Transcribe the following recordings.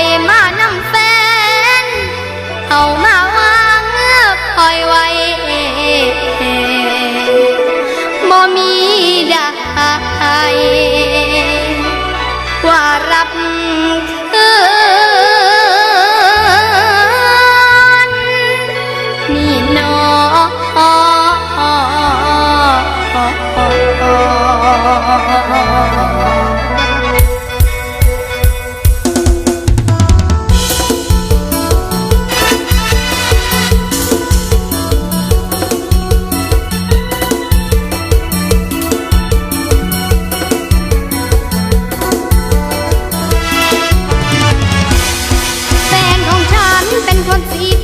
อยมานำแฟนเอามาวางเมื่อคอยไว้บ่มีได้ว่ารับคืนนี่นออ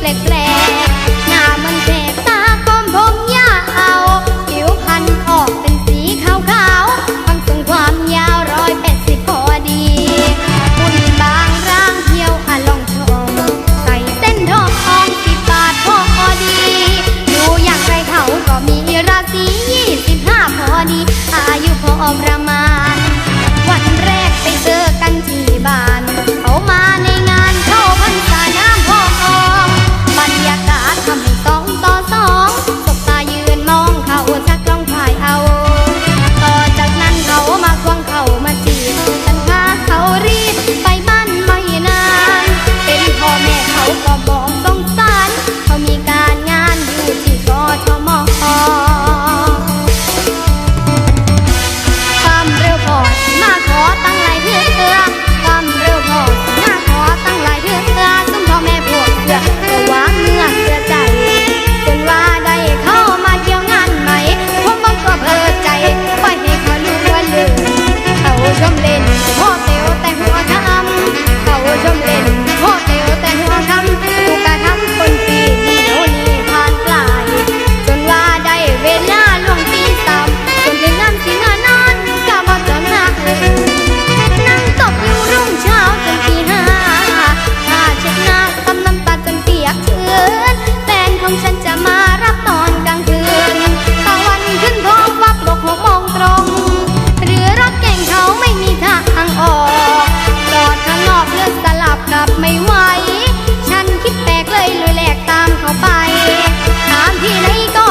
le เลยแหลกตามเขาไปถามที่ไหนก็